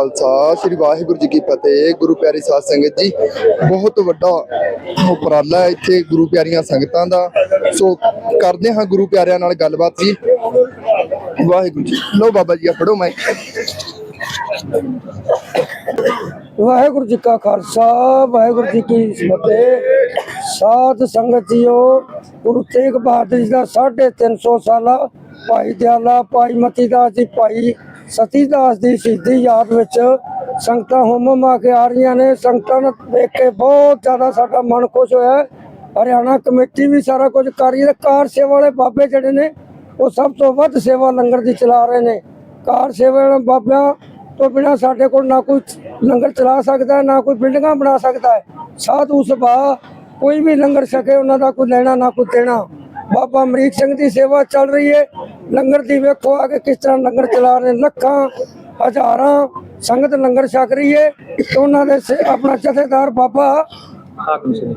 ਖਾਲਸਾ, ਸ੍ਰੀ ਵਾਹਿਗੁਰੂ ਜੀ ਕੀ ਫਤਿਹ, ਗੁਰੂ ਪਿਆਰੀ ਸਾਧ ਸੰਗਤ ਜੀ। ਬਹੁਤ ਵੱਡਾ ਉਪਰਾਲਾ ਇੱਥੇ ਗੁਰੂ ਪਿਆਰੀਆਂ ਸੰਗਤਾਂ ਦਾ। ਸੋ ਕਰਦੇ ਹਾਂ ਗੁਰੂ ਪਿਆਰਿਆਂ ਨਾਲ ਗੱਲਬਾਤ ਜੀ। ਵਾਹਿਗੁਰੂ ਜੀ ਲੋ ਬਾਬਾ ਜੀ ਆ ਫੜੋ ਮੈਂ ਵਾਹਿਗੁਰੂ ਜੀ ਕਾ ਖਾਲਸਾ, ਵਾਹਿਗੁਰੂ ਜੀ ਕੀ ਫਤਿਹ। ਸਾਧ ਸੰਗਤ ਜੀਓ, ਗੁਰੂ ਤੇਗ ਬਹਾਦਰ ਜੀ ਦਾ 350 ਸਾਲਾ ਭਾਈ ਦਿਆਲਾ, ਭਾਈ ਮਤੀ ਦਾਸ ਜੀ, ਭਾਈ ਸਤੀ ਦਾਸ ਦੀ ਸ਼ਹੀਦੀ ਯਾਦ ਵਿੱਚ ਸੰਗਤਾਂ ਹੁਮਮ ਆ ਕੇ ਆ ਰਹੀਆਂ ਨੇ। ਸੰਗਤਾਂ ਨੂੰ ਦੇਖ ਕੇ ਬਹੁਤ ਜ਼ਿਆਦਾ ਸਾਡਾ ਮਨ ਖੁਸ਼ ਹੋਇਆ। ਹਰਿਆਣਾ ਕਮੇਟੀ ਵੀ ਸਾਰਾ ਕੁਝ ਕਰ ਰਹੀ ਹੈ। ਕਾਰ ਸੇਵਾ ਵਾਲੇ ਬਾਬੇ ਜਿਹੜੇ ਨੇ, ਉਹ ਸਭ ਤੋਂ ਵੱਧ ਸੇਵਾ ਲੰਗਰ ਦੀ ਚਲਾ ਰਹੇ ਨੇ। ਕਾਰ ਸੇਵਾ ਵਾਲੇ ਬਾਬਿਆਂ ਤੋਂ ਬਿਨਾ ਸਾਡੇ ਕੋਲ ਨਾ ਕੋਈ ਲੰਗਰ ਚਲਾ ਸਕਦਾ, ਨਾ ਕੋਈ ਬਿਲਡਿੰਗਾਂ ਬਣਾ ਸਕਦਾ। ਹੈ ਸਾਧੂ ਸੁਭਾ, ਕੋਈ ਵੀ ਲੰਗਰ ਛਕੇ, ਉਹਨਾਂ ਦਾ ਕੋਈ ਲੈਣਾ ਨਾ ਕੋਈ ਦੇਣਾ। ਬਾਬਾ ਅਮਰੀਕ ਸਿੰਘ ਦੀ ਸੇਵਾ ਚੱਲ ਰਹੀ ਹੈ ਲੰਗਰ ਦੀ ਵੇਖੋ ਆ ਕੇ ਕਿਸ ਤਰ੍ਹਾਂ ਲੰਗਰ ਚਲਾ ਰਹੇ ਲੱਖਾਂ, ਹਜ਼ਾਰਾਂ ਸੰਗਤ ਲੰਗਰ ਛਕ ਰਹੀ ਹੈ ਤੇ ਉਹਨਾਂ ਦੇ ਆਪਣਾ ਜਥੇਦਾਰ ਬਾਬਾ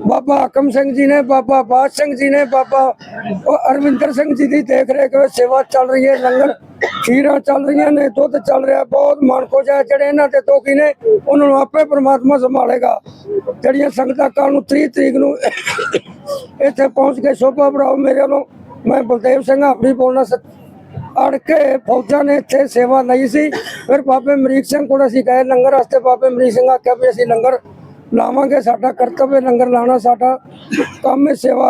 ਬਾਬਾ ਹਾਕਮ ਸਿੰਘ ਜੀ ਨੇ, ਬਾਬਾ ਬਾਦ ਸਿੰਘ ਜੀ ਨੇ, ਬਾਬਾ ਅਰਵਿੰਦਰ ਸਿੰਘ ਜੀ ਦੀ ਦੇਖ ਰੇਖ ਵਿੱਚ ਸੇਵਾ ਚੱਲ ਰਹੀ ਹੈ, ਲੰਗਰ ਖੀਰਾਂ ਚੱਲ ਰਹੀਆਂ ਨੇ, ਦੁੱਧ ਚੱਲ ਰਿਹਾ, ਬਹੁਤ ਮਨ ਖੁਸ਼ ਹੈ, ਜਿਹੜੇ ਇਹਨਾਂ ਤੇ ਦੁਖੀ ਨੇ, ਉਹਨਾਂ ਨੂੰ ਆਪੇ ਪ੍ਰਮਾਤਮਾ ਸੰਭਾਲੇਗਾ। ਜਿਹੜੀਆਂ ਸੰਗਤਾਂ ਕੱਲ ਨੂੰ 30 ਤਰੀਕ ਨੂੰ ਇੱਥੇ ਪਹੁੰਚ ਕੇ ਸ਼ੋਭਾ ਬਰਾਓ ਮੇਰੇ ਵੱਲੋਂ, ਮੈਂ ਬਲਦੇਵ ਸਿੰਘ ਆਪਣੀ ਬੋਲਣਾ ਅੜ ਕੇ ਫੌਜਾਂ ਨੇ ਇੱਥੇ ਸੇਵਾ ਲਈ ਸੀ। ਫਿਰ ਬਾਬੇ ਅਮਰੀਕ ਸਿੰਘ ਕੋਲ ਅਸੀਂ ਗਏ, ਲੰਗਰ ਵਾਸਤੇ ਬਾਬੇ ਅਮਰੀਕ ਸਿੰਘ ਆਖਿਆ ਵੀ ਅਸੀਂ ਲੰਗਰ ਲਾਵਾਂਗੇ ਸਾਡਾ ਕਰਤੱਵ ਹੈ, ਲੰਗਰ ਲਾਣਾ ਸਾਡਾ। ਕੰਮ ਹੈ, ਸੇਵਾ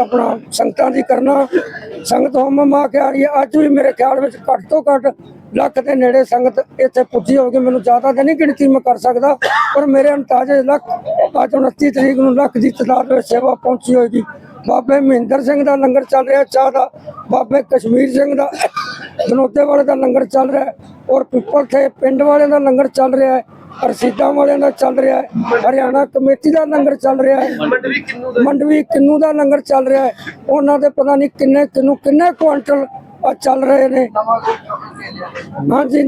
ਆਪਣਾ ਸੰਗਤਾਂ ਦੀ ਕਰਨਾ। ਸੰਗਤ ਹੋਮ ਆ ਕੇ ਆ ਰਹੀ ਹੈ। ਅੱਜ ਵੀ ਮੇਰੇ ਖਿਆਲ ਵਿੱਚ ਘੱਟ ਤੋਂ ਘੱਟ ਲੱਖ ਦੇ ਨੇੜੇ ਸੰਗਤ ਇੱਥੇ ਪੁੱਜੀ ਹੋਗੀ ਮੈਨੂੰ ਜ਼ਿਆਦਾ ਤਾਂ ਨਹੀਂ ਗਿਣਤੀ ਮੈਂ ਕਰ ਸਕਦਾ, ਪਰ ਮੇਰੇ ਅੰਦਾਜ਼ੇ ਲੱਖ, ਅੱਜ 29 ਤਰੀਕ ਨੂੰ ਲੱਖ ਦੀ ਤਾਦਾਦ ਵਿੱਚ ਸੇਵਾ ਪਹੁੰਚੀ ਹੋਏਗੀ। ਬਾਬੇ ਮਹਿੰਦਰ ਸਿੰਘ ਦਾ ਲੰਗਰ ਚੱਲ ਰਿਹਾ, ਚਾਹ ਦਾ। ਬਾਬੇ ਕਸ਼ਮੀਰ ਸਿੰਘ ਦਾ ਦਨੋਤੇ ਵਾਲੇ ਦਾ ਲੰਗਰ ਚੱਲ ਰਿਹਾ ਔਰ ਪਿੱਪਲ ਤੇ ਪਿੰਡ ਵਾਲਿਆਂ ਦਾ ਲੰਗਰ ਚੱਲ ਰਿਹਾ ਹੈ। ਰਸੀਦਾਂ ਵਾਲਿਆਂ ਦਾ ਚੱਲ ਰਿਹਾ ਹੈ। ਹਰਿਆਣਾ ਕਮੇਟੀ ਦਾ ਲੰਗਰ ਚੱਲ ਰਿਹਾ ਹੈ। ਮੰਡਵੀ ਕਿੰਨੂ ਦਾ? ਲੰਗਰ ਚੱਲ ਰਿਹਾ ਹੈ। ਉਹਨਾਂ ਦੇ ਪਤਾ ਨਹੀਂ ਕਿੰਨੇ ਕਿੰਨੂ ਕਿੰਨੇ ਕੁਆਂਟਲ ਆ ਚੱਲ ਰਹੇ ਨੇ। ਹਾਂਜੀ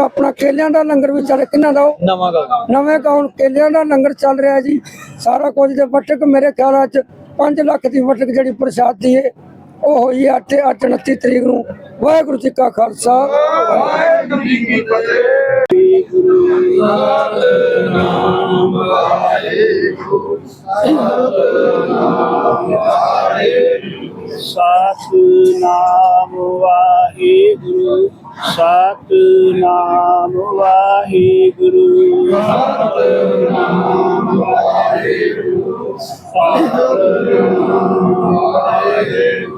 ਆਪਣਾ ਕੇਲਿਆਂ ਦਾ ਲੰਗਰ ਵੀ ਚੱਲ ਕਿੰਨਾ ਦਾ ਨਵਾਂ ਨਵੇਂ ਕੌਣ ਕੇਲਿਆਂ ਦਾ ਲੰਗਰ ਚੱਲ ਰਿਹਾ ਜੀ। ਸਾਰਾ ਕੁਝ ਦੇ ਵਟਕ ਮੇਰੇ ਖਿਆਲ ਚ 5 ਲੱਖ ਦੀ ਵਟਕ ਜਿਹੜੀ ਪ੍ਰਸ਼ਾਦੀ ਹੈ ਉਹ ਹੋਈ 8 8 29 ਤਰੀਕ ਨੂੰ। ਵਾਹਿਗੁਰੂ ਜੀ ਕਾ ਖਾਲਸਾ। ਸਤਨਾਮ ਵਾਹਿਗੁਰੂ ਸਤਨਾਮ ਵਾਹਿਗੁਰੂ ਸਤਨਾਮ ਵਾਹਿਗੁਰੂ। ਸਤਨਾਮ ਵਾਹਿਗੁਰੂ। ਸਤਨਾਮ ਵਾਹਿਗੁਰੂ।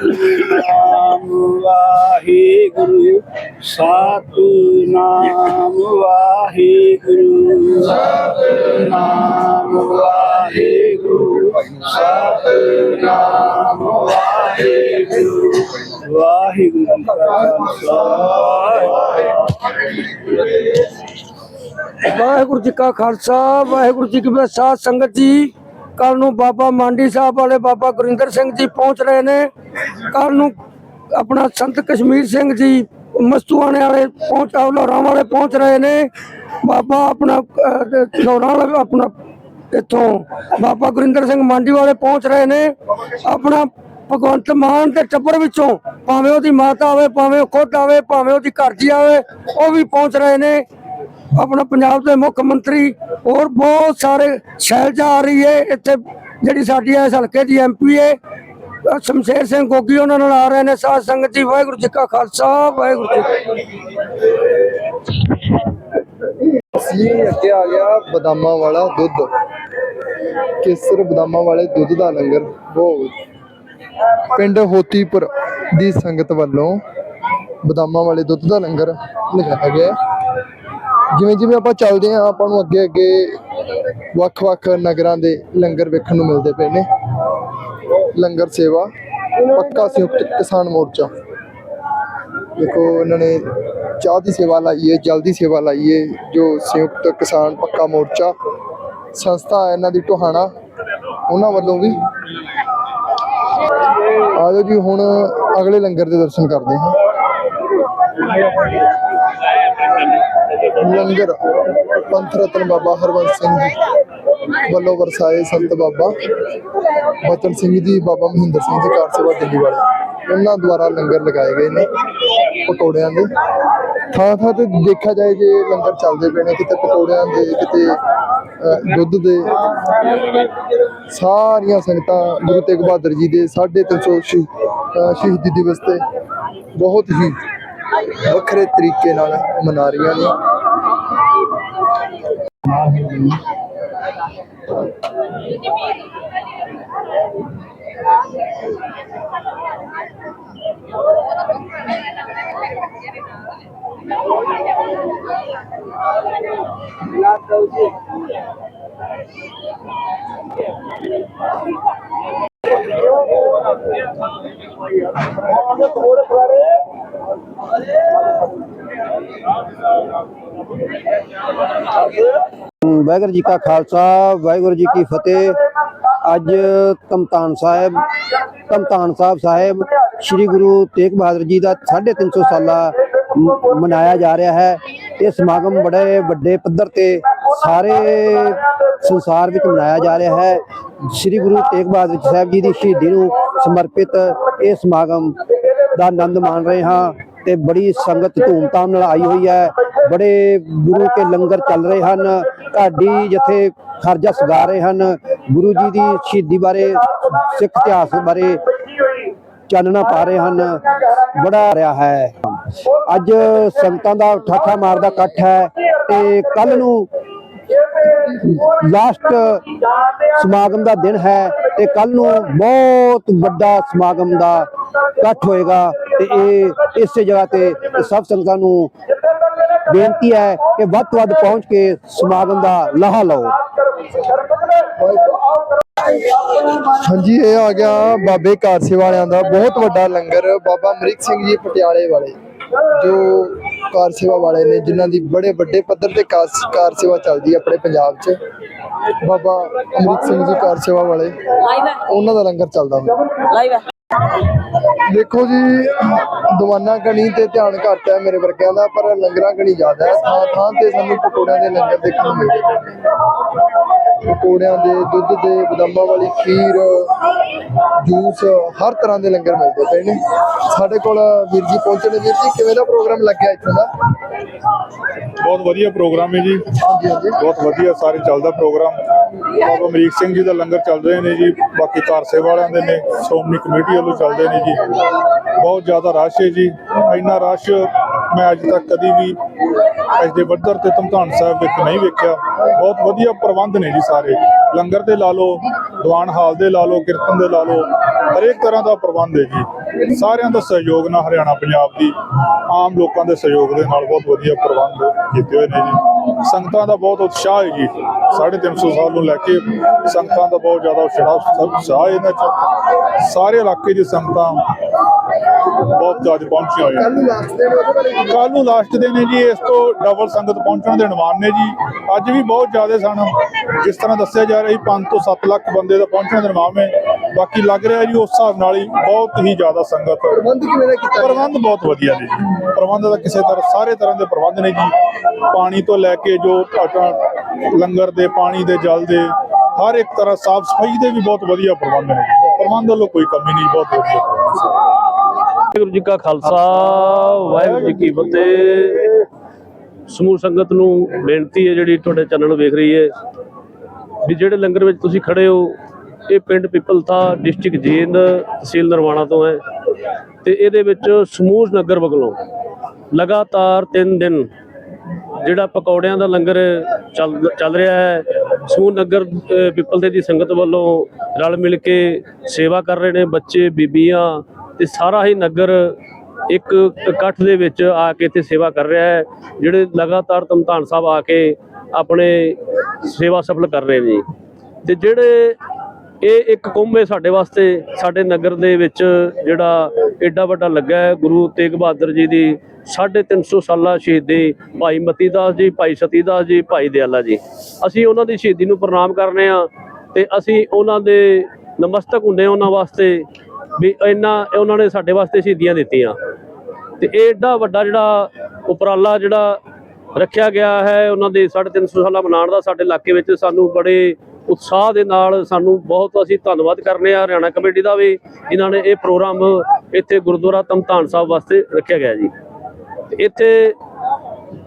ਨਾਮ ਵਾਹਿਗੁਰੂ। ਸਤਨਾਮ ਵਾਹਿਗੁਰੂ ਸਤਨਾਮ ਵਾਹਿਗੁਰੂ। ਸਤਨਾਮ ਵਾਹਿਗੁਰੂ ਵਾਹਿਗੁਰੂ ਵਾਹਿਗੁਰੂ ਜੀ ਕਾ ਖਾਲਸਾ, ਵਾਹਿਗੁਰੂ ਜੀ ਕੀ ਫਤਿਹ। ਸਾਧ ਸੰਗਤ ਜੀ ਕੱਲ ਨੂੰ ਬਾਬਾ ਮਾਂਡੀ ਸਾਹਿਬ ਵਾਲੇ ਬਾਬਾ ਗੁਰਿੰਦਰ ਸਿੰਘ ਜੀ ਪਹੁੰਚ ਰਹੇ ਨੇ। ਕੱਲ ਨੂੰ ਆਪਣਾ ਸੰਤ ਕਸ਼ਮੀਰ ਸਿੰਘ ਜੀ ਮਸਤੂਆਣੇ ਵਾਲੇ ਪਹੁੰਚ ਲਾਹੌਰਾਂ ਵਾਲੇ ਪਹੁੰਚ ਰਹੇ ਨੇ। ਬਾਬਾ ਆਪਣਾ ਅਹ, ਵਾਲਾ ਆਪਣਾ ਇੱਥੋਂ ਬਾਬਾ ਗੁਰਿੰਦਰ ਸਿੰਘ ਮੰਡੀ ਵਾਲੇ ਪਹੁੰਚ ਰਹੇ ਨੇ। ਆਪਣਾ ਭਗਵੰਤ ਮਾਨ ਦੇ ਟੱਬਰ ਵਿੱਚੋਂ ਭਾਵੇਂ ਉਹਦੀ ਮਾਤਾ ਆਵੇ ਭਾਵੇਂ ਉਹ ਖੁਦ ਆਵੇ ਭਾਵੇਂ ਉਹਦੀ ਘਰ ਜੀ ਆਵੇ ਉਹ ਵੀ ਪਹੁੰਚ ਰਹੇ ਨੇ। ਆਪਣਾ ਪੰਜਾਬ ਦੇ ਮੁੱਖ ਮੰਤਰੀ ਹੋਰ ਬਹੁਤ ਸਾਰੇ ਸ਼ੈਲਜਾ ਆ ਰਹੀ ਹੈ ਇੱਥੇ ਜਿਹੜੀ ਸਾਡੀ ਇਸ ਹਲਕੇ ਦੀ ਐਮਪੀ ਹੈ ਅਹ ਸ਼ਮਸ਼ੇਰ ਸਿੰਘ ਗੋਗੀ ਉਹਨਾਂ ਨਾਲ ਆ ਰਹੇ ਨੇ। ਸਾਧ ਸੰਗਤ ਜੀ, ਵਾਹਿਗੁਰੂ ਜੀ ਕਾ ਖਾਲਸਾ, ਵਾਹਿਗੁਰੂ ਜੀ ਸੀ ਅੱਗੇ ਆ ਗਿਆ ਬਦਾਮਾਂ ਵਾਲਾ ਦੁੱਧ। ਕੇਸਰ ਬਦਾਮਾਂ ਵਾਲੇ ਦੁੱਧ ਦਾ ਲੰਗਰ। ਭੋਗ ਪਿੰਡ ਹੋਤੀਪੁਰ ਦੀ ਸੰਗਤ ਵੱਲੋਂ ਬਦਾਮਾਂ ਵਾਲੇ ਦੁੱਧ ਦਾ ਲੰਗਰ ਲਗਾਇਆ ਗਿਆ। ਜਿਵੇਂ ਜਿਵੇਂ ਆਪਾਂ ਚੱਲਦੇ ਹਾਂ, ਆਪਾਂ ਨੂੰ ਅੱਗੇ ਅੱਗੇ ਵੱਖ-ਵੱਖ ਨਗਰਾਂ ਦੇ ਲੰਗਰ ਵੇਖਣ ਨੂੰ ਮਿਲਦੇ ਪਏ ਨੇ। ਲੰਗਰ ਸੇਵਾ, ਪੱਕਾ ਸੰਯੁਕਤ ਕਿਸਾਨ ਮੋਰਚਾ। ਦੇਖੋ, ਇਹਨਾਂ ਨੇ ਚਾਹ ਦੀ ਸੇਵਾ ਲਾਈਏ ਹੈ ਜਲ ਦੀ ਸੇਵਾ ਲਾਈਏ ਜੋ ਸੰਯੁਕਤ ਕਿਸਾਨ ਪੱਕਾ ਮੋਰਚਾ ਸੰਸਥਾ ਇਹਨਾਂ ਦੀ ਟੋਹਾਣਾ, ਉਹਨਾਂ ਵੱਲੋਂ ਵੀ। ਆਜੋ ਜੀ, ਹੁਣ ਅਗਲੇ ਲੰਗਰ ਦੇ ਦਰਸ਼ਨ ਕਰਦੇ ਹਾਂ। ਲੰਗਰ ਪੰਥ ਰਤਨ ਬਾਬਾ ਹਰਵੰਸ ਸਿੰਘ ਜੀ ਵੱਲੋਂ ਵਰਸਾਏ ਸੰਤ ਬਾਬਾ ਬਚਨ ਸਿੰਘ ਜੀ ਬਾਬਾ ਮਹਿੰਦਰ ਸਿੰਘ ਜੀ ਕਾਰ ਸੇਵਾ ਦਿੱਲੀ ਵਾਲੇ। ਉਹਨਾਂ ਦੁਆਰਾ ਲੰਗਰ ਲਗਾਏ ਗਏ ਨੇ ਪਕੌੜਿਆਂ ਦੇ। ਥਾਂ ਥਾਂ ਤੇ ਦੇਖਿਆ ਜਾਏ ਜੇ ਲੰਗਰ ਚੱਲਦੇ ਪਏ ਨੇ ਕਿਤੇ ਪਕੌੜਿਆਂ ਦੇ ਕਿਤੇ ਅਹ, ਦੁੱਧ ਦੇ। ਸਾਰੀਆਂ ਸੰਗਤਾਂ ਗੁਰੂ ਤੇਗ ਬਹਾਦਰ ਜੀ ਦੇ 350 ਸ਼ਹੀ- ਸ਼ਹੀਦੀ ਦਿਵਸ ਤੇ ਬਹੁਤ ਹੀ ਵੱਖਰੇ ਤਰੀਕੇ ਨਾਲ ਮਨਾ ਰਹੀਆਂ ਨੇ। ਵਾਹਿਗੁਰੂ ਜੀ ਕਾ ਖਾਲਸਾ, ਵਾਹਿਗੁਰੂ ਜੀ ਕੀ ਫਤਿਹ। ਅੱਜ ਤਮਤਾਨ ਸਾਹਿਬ ਤਮਤਾਨ ਸਾਹਿਬ ਸਾਹਿਬ, ਸ੍ਰੀ ਗੁਰੂ ਤੇਗ ਬਹਾਦਰ ਜੀ ਦਾ 350 ਸਾਲਾ ਮ- ਮਨਾਇਆ ਜਾ ਰਿਹਾ ਹੈ। ਇਹ ਸਮਾਗਮ ਬੜੇ ਵੱਡੇ ਪੱਧਰ ਤੇ ਸਾਰੇ ਸੰਸਾਰ ਵਿੱਚ ਮਨਾਇਆ ਜਾ ਰਿਹਾ ਹੈ। ਸ੍ਰੀ ਗੁਰੂ ਤੇਗ ਬਹਾਦਰ ਸਾਹਿਬ ਜੀ ਦੀ ਸ਼ਹੀਦੀ ਨੂੰ ਸਮਰਪਿਤ ਇਹ ਸਮਾਗਮ ਦਾ ਆਨੰਦ ਮਾਣ ਰਹੇ ਹਾਂ ਤੇ ਬੜੀ ਸੰਗਤ ਧੂਮਧਾਮ ਨਾਲ ਆਈ ਹੋਈ ਹੈ। ਬੜੇ ਗੁਰੂ ਕੇ ਲੰਗਰ ਚੱਲ ਰਹੇ ਹਨ। ਢਾਡੀ ਜਥੇ ਖਰਜਾ ਸਗਾ ਰਹੇ ਹਨ। ਗੁਰੂ ਜੀ ਦੀ ਸ਼ਹੀਦੀ ਬਾਰੇ, ਸਿੱਖ ਇਤਿਹਾਸ ਬਾਰੇ ਚਾਨਣਾ ਪਾ ਰਹੇ ਹਨ। ਬੜਾ ਰਿਹਾ ਹੈ। ਅੱਜ ਸੰਗਤਾਂ ਦਾ ਠਾਠਾ ਮਾਰਦਾ ਇਕੱਠ ਹੈ ਤੇ ਕੱਲ ਨੂੰ ਲਾਸਟ ਸਮਾਗਮ ਦਾ ਦਿਨ ਹੈ ਤੇ ਕੱਲ ਨੂੰ ਬਹੁਤ ਵੱਡਾ ਸਮਾਗਮ ਦਾ ਇਕੱਠ ਹੋਏਗਾ ਤੇ ਇਹ ਇਸੇ ਜਗ੍ਹਾ ਤੇ ਸਭ ਸੰਗਤਾਂ ਨੂੰ ਬੇਨਤੀ ਹੈ ਕਿ ਵੱਧ ਤੋਂ ਵੱਧ ਪਹੁੰਚ ਕੇ ਸਮਾਗਮ ਦਾ ਲਾਹਾ ਲਓ। ਹਾਂਜੀ ਇਹ ਆ ਗਿਆ ਬਾਬੇ ਕਾਰਸੇ ਵਾਲਿਆਂ ਦਾ ਬਹੁਤ ਵੱਡਾ ਲੰਗਰ ਬਾਬਾ ਅਮਰੀਕ ਸਿੰਘ ਜੀ ਪਟਿਆਲੇ ਵਾਲੇ ਜੋ ਕਾਰ ਸੇਵਾ ਵਾਲੇ ਨੇ ਜਿਨ੍ਹਾਂ ਦੀ ਬੜੇ ਵੱਡੇ ਪੱਧਰ ਤੇ ਕਾਰ ਸੇਵਾ ਚੱਲਦੀ ਹੈ ਆਪਣੇ ਪੰਜਾਬ 'ਚ। ਬਾਬਾ ਅਮਰੀਕ ਸਿੰਘ ਜੀ ਕਾਰ ਸੇਵਾ ਵਾਲੇ ਉਹਨਾਂ ਦਾ ਲੰਗਰ ਚੱਲਦਾ ਹੁੰਦਾ। ਦੇਖੋ ਜੀ, ਦਵਾਨਾ ਕਣੀ ਤੇ ਧਿਆਨ ਘੱਟ ਹੈ ਮੇਰੇ ਵਰਗਿਆਂ ਦਾ, ਪਰ ਲੰਗਰਾਂ ਕਣੀ ਜ਼ਿਆਦਾ ਹੈ। ਥਾਂ ਥਾਂ ਤੇ ਸਾਨੂੰ ਪਕੌੜਿਆਂ ਦੇ ਲੰਗਰ ਦੇਖਣ ਨੂੰ ਮਿਲਦੇ ਪਏ ਨੇ। ਪਕੌੜਿਆਂ ਦੇ, ਦੁੱਧ ਦੇ, ਬਦਾਮਾਂ ਵਾਲੀ ਖੀਰ, ਜੂਸ, ਹਰ ਤਰ੍ਹਾਂ ਦੇ ਲੰਗਰ ਮਿਲਦੇ ਪਏ ਨੇ। ਸਾਡੇ ਕੋਲ ਵੀਰ ਜੀ ਪਹੁੰਚੇ ਨੇ। ਵੀਰ ਜੀ, ਕਿਵੇਂ ਦਾ ਪ੍ਰੋਗਰਾਮ ਲੱਗਿਆ ਇੱਥੋਂ ਦਾ? ਬਹੁਤ ਵਧੀਆ ਪ੍ਰੋਗਰਾਮ ਹੈ ਜੀ। ਬਹੁਤ ਵਧੀਆ ਸਾਰੇ ਚੱਲਦਾ ਪ੍ਰੋਗਰਾਮ। ਬਾਬਾ ਅਮਰੀਕ ਸਿੰਘ ਜੀ ਦਾ ਲੰਗਰ ਚੱਲ ਰਹੇ ਨੇ ਜੀ। ਬਾਕੀ ਕਾਰ ਸੇਵਾ ਵਾਲਿਆਂ ਦੇ ਨੇ, ਸ਼੍ਰੋਮਣੀ ਕਮੇਟੀ ਵੱਲੋਂ ਚੱਲਦੇ ਨੇ ਜੀ। ਬਹੁਤ ਜ਼ਿਆਦਾ ਰਸ਼ ਹੈ ਜੀ। ਇੰਨਾ ਰਸ਼ ਮੈਂ ਅੱਜ ਤੱਕ ਕਦੀ ਵੀ ਇਸ ਦੇ ਬੱਦਰ ਤੇ ਧਮਧਾਨ ਸਾਹਿਬ ਵਿੱਚ ਨਹੀਂ ਵੇਖਿਆ। ਬਹੁਤ ਵਧੀਆ ਪ੍ਰਬੰਧ ਨੇ ਜੀ ਸਾਰੇ। ਲੰਗਰ ਦੇ ਲਾ ਲਓ, ਦੀਵਾਨ ਹਾਲ ਦੇ ਲਾ ਲਓ, ਕੀਰਤਨ ਦੇ ਲਾ ਲਓ। ਹਰੇਕ ਤਰ੍ਹਾਂ ਦਾ ਪ੍ਰਬੰਧ ਹੈ ਜੀ। ਸਾਰਿਆਂ ਦਾ ਸਹਿਯੋਗ ਨਾਲ ਹਰਿਆਣਾ ਪੰਜਾਬ ਦੀ ਆਮ ਲੋਕਾਂ ਦੇ ਸਹਿਯੋਗ ਦੇ ਨਾਲ ਬਹੁਤ ਵਧੀਆ ਪ੍ਰਬੰਧ ਕੀਤੇ ਹੋਏ ਨੇ ਜੀ। ਸੰਗਤਾਂ ਦਾ ਬਹੁਤ ਉਤਸ਼ਾਹ ਹੈ ਜੀ। 350 ਸਾਲ ਨੂੰ ਲੈ ਕੇ ਸੰਗਤਾਂ ਦਾ ਬਹੁਤ ਜ਼ਿਆਦਾ ਉਤਸ਼ਾਹ ਉਤਸ਼ਾਹ ਹੈ ਇਹਨਾਂ ਚ। ਸਾਰੇ ਇਲਾਕੇ ਦੀ ਸੰਗਤਾਂ ਬਹੁਤ ਜ਼ਿਆਦਾ ਪਹੁੰਚੀਆਂ ਹੋਈਆਂ। ਕੱਲ ਨੂੰ ਲਾਸਟ ਦਿਨ ਉਹਦੇ ਬਾਰੇ ਕੀ ਕੱਲ ਨੂੰ ਲਾਸਟ ਦਿਨ ਹੈ ਜੀ ਇਸ ਤੋਂ ਡਬਲ ਸੰਗਤ ਪਹੁੰਚਣ ਦੇ ਅਨੁਮਾਨ ਨੇ ਜੀ। ਅੱਜ ਵੀ ਬਹੁਤ ਜ਼ਿਆਦਾ ਸਨ। ਜਿਸ ਤਰ੍ਹਾਂ ਦੱਸਿਆ ਜਾ ਰਿਹਾ ਸੀ 5 ਤੋਂ 7 ਲੱਖ ਬੰਦੇ ਦਾ ਪਹੁੰਚਣ ਦੇ ਅਨੁਮਾਨ ਹੈ ਬਾਕੀ ਲੱਗ ਰਿਹਾ ਜੀ ਉਸ ਹਿਸਾਬ ਨਾਲ ਹੀ ਬਹੁਤ ਹੀ ਜ਼ਿਆਦਾ ਸੰਗਤ। ਪ੍ਰਬੰਧ ਕਿਵੇਂ ਦਾ ਕੀਤਾ ਗਿਆ? ਪ੍ਰਬੰਧ ਬਹੁਤ ਵਧੀਆ ਨੇ ਜੀ। ਪ੍ਰਬੰਧ ਦਾ ਕਿਸੇ ਤਰ੍ਹਾਂ ਸਾਰੇ ਤਰ੍ਹਾਂ ਦੇ ਪ੍ਰਬੰਧ ਨੇ ਜੀ। ਪਾਣੀ ਤੋਂ ਲੈ ਕੇ ਜੋ ਲੰਗਰ ਦੇ ਪਾਣੀ ਦੇ ਜਲ ਦੇ ਹਰ ਇੱਕ ਤਰ੍ਹਾਂ ਸਾਫ਼ ਸਫ਼ਾਈ ਦੇ ਵੀ ਬਹੁਤ ਵਧੀਆ ਪ੍ਰਬੰਧ ਨੇ ਪ੍ਰਬੰਧ ਵੱਲੋਂ ਕੋਈ ਕਮੀ ਨਹੀਂ ਬਹੁਤ ਵਧੀਆ ਵਾਹਿਗੁਰੂ ਜੀ ਕਾ ਖਾਲਸਾ, ਵਾਹਿਗੁਰੂ ਜੀ ਕੀ ਫਤਿਹ। ਸਮੂਹ ਸੰਗਤ ਨੂੰ ਬੇਨਤੀ ਹੈ ਜਿਹੜੀ ਤੁਹਾਡੇ ਚੈਨਲ ਨੂੰ ਵੇਖ ਰਹੀ ਹੈ ਵੀ ਜਿਹੜੇ ਲੰਗਰ ਵਿੱਚ ਤੁਸੀਂ ਖੜੇ ਹੋ, ਇਹ ਪਿੰਡ ਪਿਪਲਥਾ ਡਿਸਟ੍ਰਿਕਟ ਜੀਂਦ ਤਹਿਸੀਲ ਨਰਵਾਣਾ ਤੋਂ ਹੈ ਤੇ ਇਹਦੇ ਵਿੱਚ ਸਮੂਹ ਨਗਰ ਵੱਲੋਂ ਲਗਾਤਾਰ 3 ਦਿਨ ਜਿਹੜਾ ਪਕੌੜਿਆਂ ਦਾ ਲੰਗਰ ਚੱਲ ਚੱਲ ਰਿਹਾ ਹੈ, ਸਮੂਹ ਨਗਰ ਪਿੱਪਲ ਪਿੱਪਲ ਦੀ ਸੰਗਤ ਵੱਲੋਂ ਰਲ ਮਿਲ ਕੇ ਸੇਵਾ ਕਰ ਰਹੇ ਨੇ ਬੱਚੇ, ਬੀਬੀਆਂ ਤੇ ਸਾਰਾ ਹੀ ਨਗਰ ਇੱਕ ਇਕੱਠ ਦੇ ਵਿੱਚ ਆ ਕੇ ਇੱਥੇ ਸੇਵਾ ਕਰ ਰਿਹਾ ਹੈ, ਜਿਹੜੇ ਲਗਾਤਾਰ ਤਮਤਾਨ ਸਾਹਿਬ ਆ ਕੇ ਆਪਣੇ ਸੇਵਾ ਸਫਲ ਕਰ ਰਹੇ ਨੇ ਜੀ। ਤੇ ਜਿਹੜੇ ਇਹ ਇੱਕ ਕੁੰਭ ਹੈ ਸਾਡੇ ਵਾਸਤੇ, ਸਾਡੇ ਨਗਰ ਦੇ ਵਿੱਚ ਜਿਹੜਾ ਐਡਾ ਵੱਡਾ ਲੱਗਾ ਹੈ, ਗੁਰੂ ਤੇਗ ਬਹਾਦਰ ਜੀ ਦੀ 350 ਸਾਲਾ ਸ਼ਹੀਦੀ ਭਾਈ ਮਤੀ ਦਾਸ ਜੀ, ਭਾਈ ਸਤੀ ਦਾਸ ਜੀ, ਭਾਈ ਦਿਆਲਾ ਜੀ। ਅਸੀਂ ਉਹਨਾਂ ਦੀ ਸ਼ਹੀਦੀ ਨੂੰ ਪ੍ਰਣਾਮ ਕਰਨੇ ਆ ਤੇ ਅਸੀਂ ਉਹਨਾਂ ਦੇ ਨਮਸਤਕ ਹੁੰਦੇ ਹਾਂ ਉਹਨਾਂ ਵਾਸਤੇ। ਵੀ ਇੰਨਾ ਉਹਨਾਂ ਨੇ ਸਾਡੇ ਵਾਸਤੇ ਸ਼ਹੀਦੀਆਂ ਦਿੱਤੀਆਂ। ਤੇ ਇਹ ਏਡਾ ਵੱਡਾ ਜਿਹੜਾ ਉਪਰਾਲਾ ਜਿਹੜਾ ਰੱਖਿਆ ਗਿਆ ਹੈ, ਉਹਨਾਂ ਦੇ 350 ਸਾਲਾ ਮਨਾਉਣ ਦਾ ਸਾਡੇ ਇਲਾਕੇ ਵਿੱਚ ਸਾਨੂੰ ਬੜੇ ਉਤਸ਼ਾਹ ਦੇ ਨਾਲ ਸਾਨੂੰ ਬਹੁਤ ਅਸੀਂ ਧੰਨਵਾਦ ਕਰਨੇ ਆ, ਹਰਿਆਣਾ ਕਮੇਟੀ ਦਾ ਵੀ, ਇਹਨਾਂ ਨੇ ਇਹ ਪ੍ਰੋਗਰਾਮ ਇੱਥੇ ਗੁਰਦੁਆਰਾ ਤਮਤਾਨ ਸਾਹਿਬ ਵਾਸਤੇ ਰੱਖਿਆ ਗਿਆ ਜੀ। ਤੇ ਇੱਥੇ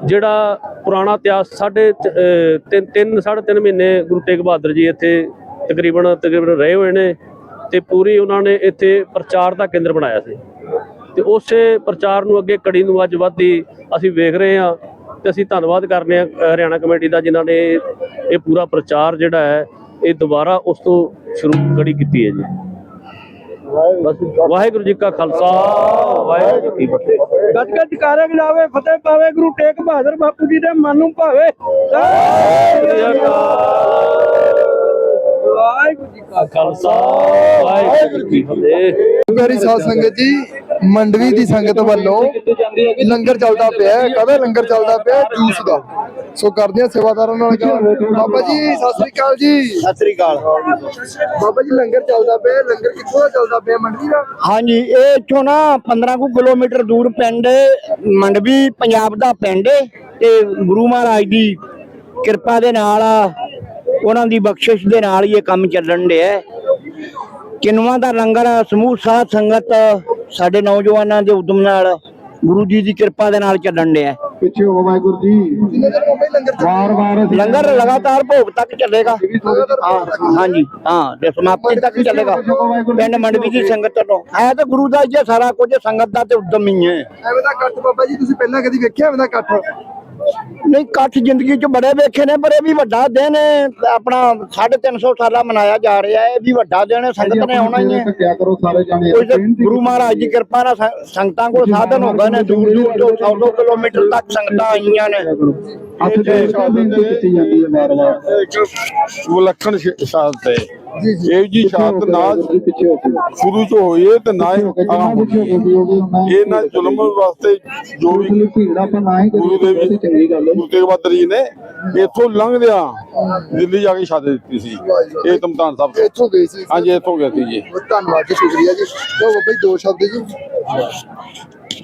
ਜਿਹੜਾ ਪੁਰਾਣਾ ਇਤਿਹਾਸ ਸਾਡੇ ਤ- ਅਹ ਤਿੰਨ ਤਿੰਨ, ਸਾਢੇ ਤਿੰਨ ਮਹੀਨੇ ਗੁਰੂ ਤੇਗ ਬਹਾਦਰ ਜੀ ਇੱਥੇ ਤਕਰੀਬਨ ਤਕਰੀਬਨ ਰਹੇ ਹੋਏ ਨੇ। ਤੇ ਪੂਰੀ ਉਹਨਾਂ ਨੇ ਇੱਥੇ ਪ੍ਰਚਾਰ ਦਾ ਕੇਂਦਰ ਬਣਾਇਆ ਸੀ। ਤੇ ਉਸੇ ਪ੍ਰਚਾਰ ਨੂੰ ਅੱਗੇ ਕੜੀ ਨੂੰ ਅੱਜ ਵੱਧਦੀ ਅਸੀਂ ਵੇਖ ਰਹੇ ਹਾਂ ਤੇ ਅਸੀਂ ਧੰਨਵਾਦ ਕਰਨੇ ਆ ਹਰਿਆਣਾ ਕਮੇਟੀ ਦਾ ਜਿਨ੍ਹਾਂ ਨੇ ਇਹ ਪੂਰਾ ਪ੍ਰਚਾਰ ਜਿਹੜਾ ਹੈ ਇਹ ਦੁਬਾਰਾ ਉਸ ਤੋਂ ਸ਼ੁਰੂ ਕੜੀ ਕੀਤੀ ਹੈ ਜੀ। ਬਸ ਵਾਹਿਗੁਰੂ ਜੀ ਕਾ ਖਾਲਸਾ ਵਾਹਿਗੁਰੂ ਜੀ ਕੀ ਫਤਿਹ। ਗੱਜ ਗੱਜ ਕਾਰੇ ਲਾਵੇ ਫਤਿਹ ਪਾਵੇ ਗੁਰੂ ਟੇਕ ਬਹਾਦਰ ਬਾਪੂ ਜੀ ਦੇ ਮਨ ਨੂੰ ਭਾਵੇ। ਵਾਹਿਗੁਰੂ ਜੀ ਕਾ ਖਾਲਸਾ। ਵਾਹਿਗੁਰੂ ਜੀ ਕੀ ਫਤਿਹ। ਪਿਆਰੀ ਸਾਧ ਸੰਗਤ ਜੀ ਮੰਡਵੀ ਦੀ ਸੰਗਤ ਵੱਲੋਂ ਲੰਗਰ ਚੱਲਦਾ ਪਿਆ ਹੈ। ਕਦਾ ਲੰਗਰ ਚੱਲਦਾ ਪਿਆ? ਜੂਸ ਦਾ। ਸੋ ਕਰਦੇ ਆ ਸੇਵਾਦਾਰਾਂ ਨਾਲ ਗੱਲ। ਬਾਬਾ ਜੀ ਸਤਿ ਸ੍ਰੀ ਅਕਾਲ ਜੀ। ਸਤਿ ਸ੍ਰੀ ਅਕਾਲ। ਬਾਬਾ ਜੀ ਲੰਗਰ ਚੱਲਦਾ ਪਿਆ। ਲੰਗਰ ਕਿੱਥੋਂ ਦਾ ਚੱਲਦਾ ਪਿਆ ਮੰਡਵੀ ਦਾ? ਹਾਂਜੀ ਇਹ ਇੱਥੋਂ ਨਾ 15 ਕੁ ਕਿਲੋਮੀਟਰ ਦੂਰ ਪਿੰਡ ਮੰਡਵੀ ਪੰਜਾਬ ਦਾ ਪਿੰਡ ਏ ਤੇ ਗੁਰੂ ਮਹਾਰਾਜ ਦੀ ਕਿਰਪਾ ਦੇ ਨਾਲ ਉਹਨਾਂ ਦੀ ਬਖਸ਼ਿਸ਼ ਦੇ ਨਾਲ ਹੀ ਇਹ ਕੰਮ ਚੱਲਣ ਡਿਆ। ਕਿੰਨਵਾਂ ਦਾ ਲੰਗਰ ਸਮੂਹ ਸਾਧ ਸੰਗਤ ਸਾਡੇ ਨੌਜਵਾਨਾਂ ਦੇ ਉਦਮ ਨਾਲ ਗੁਰੂ ਜੀ ਦੀ ਕਿਰਪਾ ਦੇ ਨਾਲ ਚੱਲਣ ਡਿਆ। ਪਿੱਛੇ ਹੋ ਵਾਹਿਗੁਰੂ ਜੀ। ਜੀ ਵਾਰ ਵਾਰ ਲੰਗਰ ਲਗਾਤਾਰ ਭੋਗ ਤੱਕ ਚੱਲੇਗਾ। ਹਾਂ ਹਾਂਜੀ ਹਾਂ ਤੇ ਸਮਾਪਤੀ ਤੱਕ ਚੱਲੇਗਾ। ਪਿੰਡ ਮੰਡਵੀ ਦੀ ਸੰਗਤ ਤੋਂ ਹੈ ਤਾਂ ਗੁਰੂ ਦਾ ਹੈ ਸਾਰਾ ਕੁਝ ਸੰਗਤ ਦਾ ਤੇ ਉਦਮ ਹੀ ਹੈ। ਐਵੇਂ ਦਾ ਇਕੱਠ ਬਾਬਾ ਜੀ ਤੁਸੀਂ ਪਹਿਲਾਂ ਕਦੀ ਵੇਖਿਆ ਐਵੇਂ ਦਾ ਇਕੱਠ? ਨਹੀਂ ਇਕੱਠ ਜ਼ਿੰਦਗੀ 'ਚ ਬੜੇ ਵੇਖੇ ਨੇ ਪਰ ਇਹ ਵੀ ਵੱਡਾ ਦਿਨ ਹੈ। ਆਪਣਾ 350 ਸਾਲਾ ਮਨਾਇਆ ਜਾ ਰਿਹਾ ਹੈ ਇਹ ਵੀ ਵੱਡਾ ਦਿਨ ਹੈ ਸੰਗਤ ਨੇ ਆਉਣਾ ਹੀ ਹੈ। ਕਿਆ ਕਰੋ ਸਾਰੇ ਜਾਣੇ ਕੋਈ ਤਾਂ ਗੁਰੂ ਮਹਾਰਾਜ ਦੀ ਕਿਰਪਾ ਨਾਲ ਸੰਗਤਾਂ ਕੋਲ ਸਾਧਨ ਹੋ ਗਏ ਨੇ ਦੂਰ ਦੂਰ ਤੋਂ 100 ਕਿਲੋਮੀਟਰ ਤੱਕ ਸੰਗਤਾਂ ਆਈਆਂ ਨੇ। ਹੱਥ ਜੋੜ ਕੇ ਬੇਨਤੀ ਕੀਤੀ ਜਾਂਦੀ ਹੈ ਵਾਰ ਵਾਰ ਵਿਲੱਖਣ ਸ਼ਹਾਦਤ ਹੈ। ਇਹ ਜੀ ਸ਼ਹਾਦਤ ਨਾ ਸ਼ੁਰੂ ਤੋਂ ਹੋਈ ਹੈ ਤੇ ਨਾ। ਇਹ ਨਾ ਜ਼ੁਲਮ ਵਾਸਤੇ ਜੋ ਵੀ ਭੀੜ ਆਪਾਂ ਨਾ ਹੀ ਗੁਰੂ ਦੇ ਵੀ ਚੰਗੀ ਗੱਲ ਹੈ। ਗੁਰੂ ਤੇਗ ਬਹਾਦਰ ਜੀ ਨੇ ਇੱਥੋਂ ਲੰਘਦਿਆਂ ਦਿੱਲੀ ਜਾ ਕੇ ਸ਼ਹਾਦਤ ਦਿੱਤੀ ਸੀ। ਇਹ ਤਮਤਾਨ ਸਾਹਿਬ ਤੋਂ। ਇੱਥੋਂ ਗਏ ਸੀ। ਹਾਂਜੀ ਇੱਥੋਂ ਗਏ ਸੀ ਜੀ। ਧੰਨਵਾਦ ਜੀ ਸ਼ੁਕਰੀਆ ਜੀ। ਲੋ ਜੀ ਦੋ ਸ਼ਬਦ ਜੀ।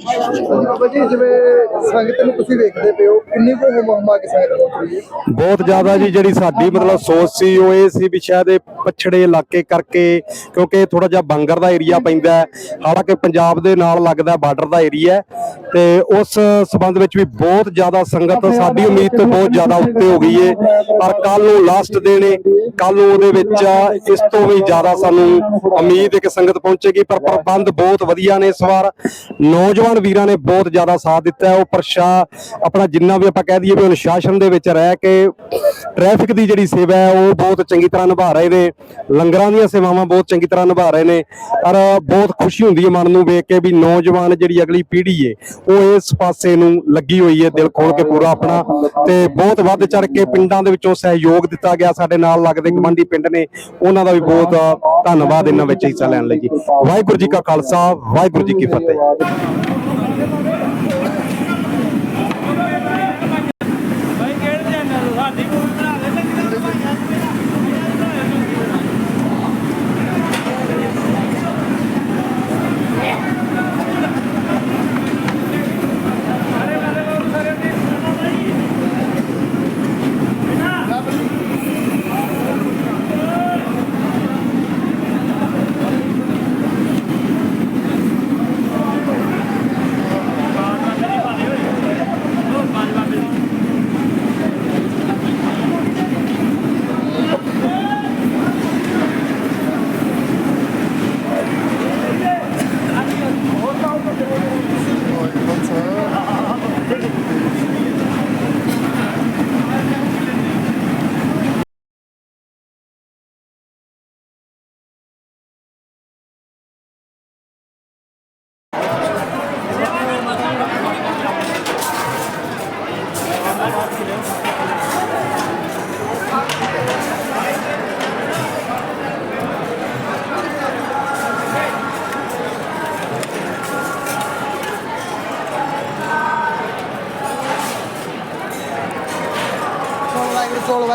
ਹਾਂਜੀ ਬਾਬਾ ਜੀ ਜਿਵੇਂ ਸੰਗਤ ਨੂੰ ਤੁਸੀਂ ਵੇਖਦੇ ਪਏ ਹੋ ਕਿੰਨੀ ਕੋ ਹਮਾ ਕੇ ਸੰਗਤ ਪਹੁੰਚ ਰਹੀ ਹੈ? ਬਹੁਤ ਜ਼ਿਆਦਾ ਜੀ ਜਿਹੜੀ ਸਾਡੀ ਮਤਲਬ ਸੋਚ ਸੀ ਉਹ ਇਹ ਸੀ ਵੀ ਸ਼ਾਇਦ ਇਹ ਪਛੜੇ ਇਲਾਕੇ ਕਰਕੇ ਕਿਉਂਕਿ ਥੋੜਾ ਜਿਹਾ ਬੰਗਰ ਦਾ ਏਰੀਆ ਪੈਂਦਾ ਹਾਲਾਂਕਿ ਪੰਜਾਬ ਦੇ ਨਾਲ ਲੱਗਦਾ ਬਾਰਡਰ ਦਾ ਏਰੀਆ ਤੇ ਉਸ ਸਬੰਧ ਵਿੱਚ ਵੀ ਬਹੁਤ ਜ਼ਿਆਦਾ ਸੰਗਤ ਸਾਡੀ ਉਮੀਦ ਤੋਂ ਬਹੁਤ ਜ਼ਿਆਦਾ ਉੱਤੇ ਹੋ ਗਈ ਏ ਪਰ ਕੱਲ ਨੂੰ ਲਾਸਟ ਦਿਨ ਏ ਕੱਲ ਨੂੰ ਉਹਦੇ ਵਿੱਚ ਇਸ ਤੋਂ ਵੀ ਜ਼ਿਆਦਾ ਸਾਨੂੰ ਉਮੀਦ ਹੈ ਕਿ ਸੰਗਤ ਪਹੁੰਚੇਗੀ ਪਰ ਪ੍ਰਬੰਧ ਬਹੁਤ ਵਧੀਆ ਨੇ ਇਸ ਵਾਰ ਨੌਜਵਾਨ ਵੀਰਾਂ ਨੇ ਬਹੁਤ ਜ਼ਿਆਦਾ ਸਾਥ ਦਿੱਤਾ ਹੈ ਉਹ ਪ੍ਰਸ਼ਾ ਆਪਣਾ ਜਿੰਨਾ ਵੀ ਆਪਾਂ ਕਹਿ ਦਈਏ ਵੀ ਅਨੁਸ਼ਾਸਨ ਦੇ ਵਿੱਚ ਰਹਿ ਕੇ ਟ੍ਰੈਫਿਕ ਦੀ ਜਿਹੜੀ ਸੇਵਾ ਹੈ ਉਹ ਬਹੁਤ ਚੰਗੀ ਤਰ੍ਹਾਂ ਨਿਭਾ ਰਹੇ ਨੇ ਲੰਗਰਾਂ ਦੀਆਂ ਸੇਵਾਵਾਂ ਬਹੁਤ ਚੰਗੀ ਤਰ੍ਹਾਂ ਨਿਭਾ ਰਹੇ ਨੇ। ਔਰ ਬਹੁਤ ਖੁਸ਼ੀ ਹੁੰਦੀ ਹੈ ਮਨ ਨੂੰ ਵੇਖ ਕੇ ਵੀ ਨੌਜਵਾਨ ਜਿਹੜੀ ਅਗਲੀ ਪੀੜ੍ਹੀ ਏ, ਉਹ ਇਸ ਪਾਸੇ ਨੂੰ ਲੱਗੀ ਹੋਈ ਏ, ਦਿਲ ਖੋਲ ਕੇ ਪੂਰਾ ਆਪਣਾ। ਤੇ ਬਹੁਤ ਵੱਧ ਚੜ ਕੇ ਪਿੰਡਾਂ ਦੇ ਵਿੱਚੋਂ ਸਹਿਯੋਗ ਦਿੱਤਾ ਗਿਆ। ਸਾਡੇ ਨਾਲ ਲੱਗਦੇ ਗਮੰਡੀ ਪਿੰਡ ਨੇ, ਉਹਨਾਂ ਦਾ ਵੀ ਬਹੁਤ ਧੰਨਵਾਦ ਇਹਨਾਂ ਵਿੱਚ ਹਿੱਸਾ ਲੈਣ ਲਈ ਜੀ। ਵਾਹਿਗੁਰੂ ਜੀ ਕਾ ਖਾਲਸਾ, ਵਾਹਿਗੁਰੂ ਜੀ ਕੀ ਫਤਿਹ।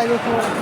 ਵਾਹਿਗੁਰੂ